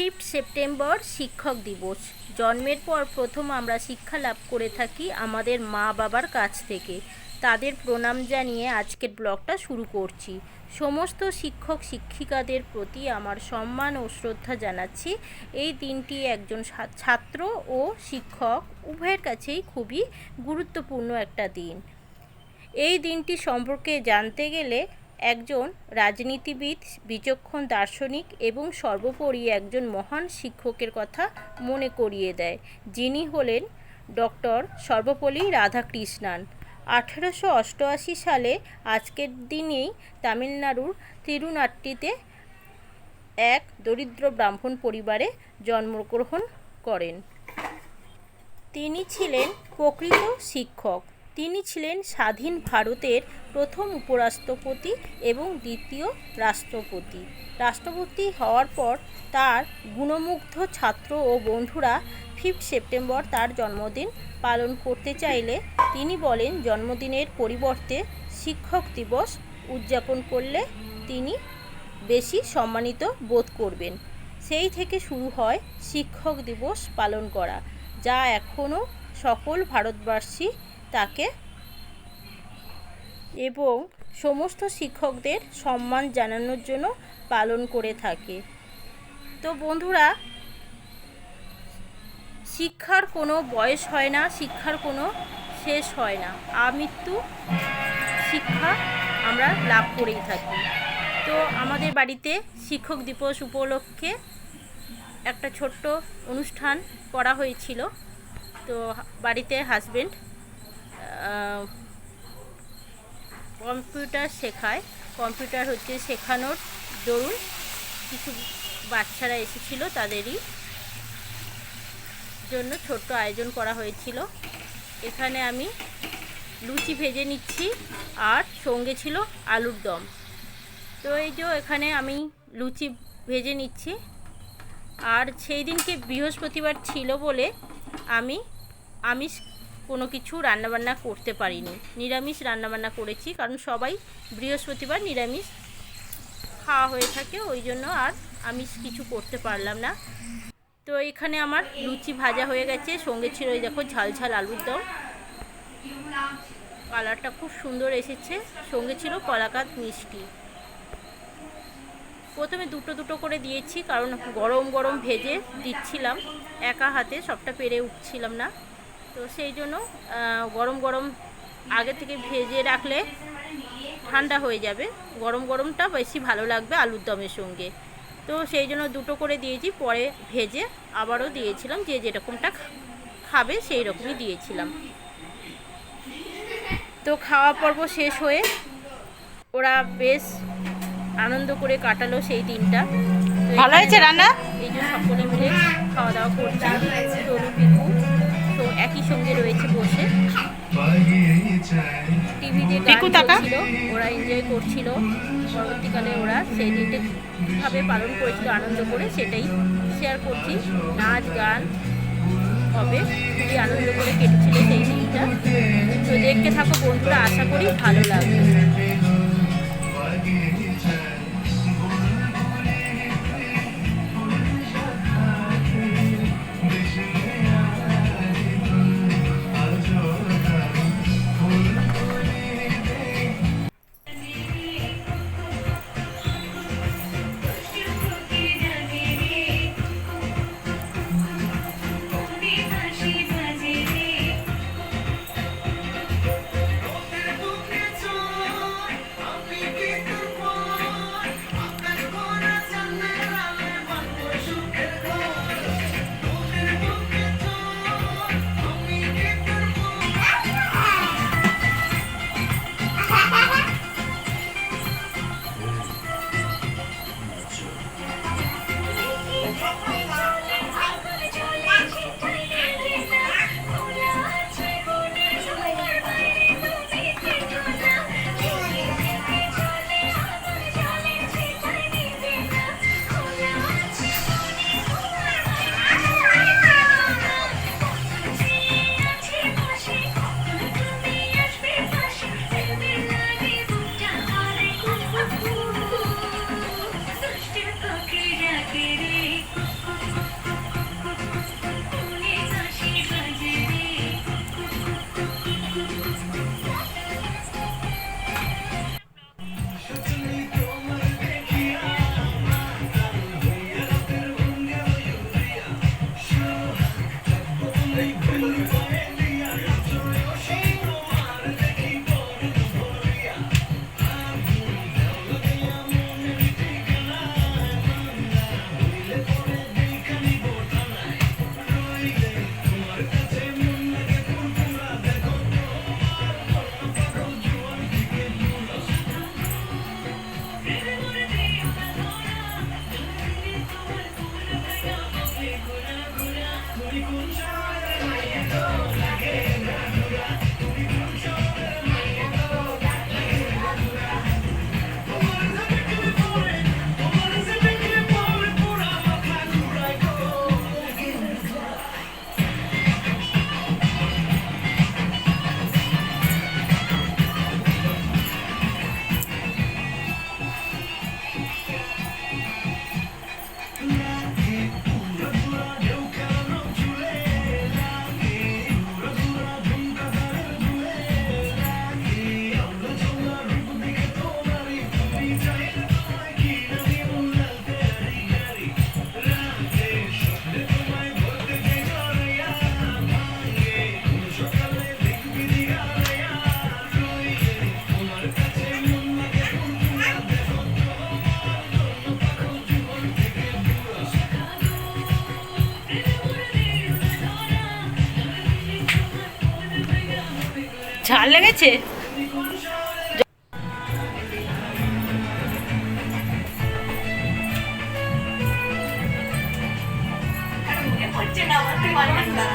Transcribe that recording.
Fifth September শিক্ষক দিবস। জন্মের পর প্রথম আমরা শিক্ষা লাভ করে থাকি আমাদের মা বাবার কাছ থেকে। তাদের প্রণাম জানিয়ে আজকের ব্লগটা শুরু করছি। সমস্ত শিক্ষক শিক্ষিকাদের প্রতি আমার সম্মান ও শ্রদ্ধা জানাচ্ছি। এই দিনটি একজন ছাত্র ও শিক্ষক উভয়ের কাছেই খুবই গুরুত্বপূর্ণ একটা দিন। এই দিনটি সম্পর্কে জানতে গেলে একজন রাজনীতিবিদ, বিচক্ষণ দার্শনিক এবং সর্বোপরি একজন মহান শিক্ষকের কথা মনে করিয়ে দেয়। যিনি হলেন ডক্টর সর্বপল্লী রাধাকৃষ্ণান। আঠেরোশো অষ্টআশি সালে আজকের দিনেই তামিলনাড়ুর তিরুনাট্টিতে এক দরিদ্র ব্রাহ্মণ পরিবারে জন্মগ্রহণ করেন। তিনি ছিলেন প্রকৃত শিক্ষক। তিনি ছিলেন স্বাধীন ভারতের প্রথম উপরাষ্ট্রপতি এবং দ্বিতীয় রাষ্ট্রপতি। রাষ্ট্রপতি হওয়ার পর তার গুণমুগ্ধ ছাত্র ও বন্ধুরা ফিফথ সেপ্টেম্বর তার জন্মদিন পালন করতে চাইলে তিনি বলেন, জন্মদিনের পরিবর্তে শিক্ষক দিবস উদযাপন করলে তিনি বেশি সম্মানিত বোধ করবেন। সেই থেকে শুরু হয় শিক্ষক দিবস পালন করা, যা এখনও সকল ভারতবাসী তাকে এবং সমস্ত শিক্ষকদের সম্মান জানানোর জন্য পালন করে থাকে। তো বন্ধুরা, শিক্ষার কোনো বয়স হয় না, শিক্ষার কোনো শেষ হয় না। আমৃত্যু শিক্ষা আমরা লাভ করেই থাকি। তো আমাদের বাড়িতে শিক্ষক দিবস উপলক্ষে একটা ছোট্ট অনুষ্ঠান করা হয়েছিল। তো বাড়িতে হাজবেন্ড কম্পিউটার শেখায়। কম্পিউটার হচ্ছে শেখানোর দরুন কিছু বাচ্চারা এসেছিল তাদেরই জন্য ছোট্ট আয়োজন করা হয়েছিল। এখানে আমি লুচি ভেজে নিচ্ছি আর সঙ্গে ছিল আলুর দম। তো এই যে এখানে আমি লুচি ভেজে নিচ্ছি। আর সেই দিনকে বৃহস্পতিবার ছিল বলে আমি আমিষ কোনো কিছু রান্নাবান্না করতে পারিনি। নিরামিষ রান্নাবান্না করেছি, কারণ সবাই বৃহস্পতিবার নিরামিষ খাওয়া হয়ে থাকে, ওই জন্য আর আমিষ কিছু করতে পারলাম না। তো এখানে আমার লুচি ভাজা হয়ে গেছে, সঙ্গে ছিল ওই দেখো ঝাল ঝাল আলুর দম। কালারটা খুব সুন্দর এসেছে, সঙ্গে ছিল কলাকাত মিষ্টি। প্রথমে দুটো দুটো করে দিয়েছি, কারণ গরম গরম ভেজে দিচ্ছিলাম, একা হাতে সবটা পেরে উঠছিলাম না। তো সেই জন্য গরম গরম আগে থেকে ভেজে রাখলে ঠান্ডা হয়ে যাবে। গরম গরমটা বেশি ভালো লাগবে আলুর দমের সঙ্গে। তো সেই জন্য দুটো করে দিয়েছি পরে ভেজে আবারও দিয়েছিলাম যে যেরকমটা খাবে সেই রকমই দিয়েছিলাম। তো খাওয়া পর্ব শেষ হয়ে ওরা বেশ আনন্দ করে কাটালো সেই দিনটা। ভালো হয়েছে রান্না? এই যে সকলে মিলে খাওয়া দাওয়া করছে। একই সঙ্গে রয়েছে বসে। টিভিতে গান পিকু ওরা এনজয় করছিল। পরবর্তীকালে ওরা সেই দিনটা কীভাবে পালন করেছিল আনন্দ করে সেটাই শেয়ার করছি। নাচ গান হবে খুবই আনন্দ করে কেটেছিল সেই দিনটা। তো দেখতে থাকো বন্ধুরা আশা করি ভালো লাগবে। ঝাল লেগেছে? তো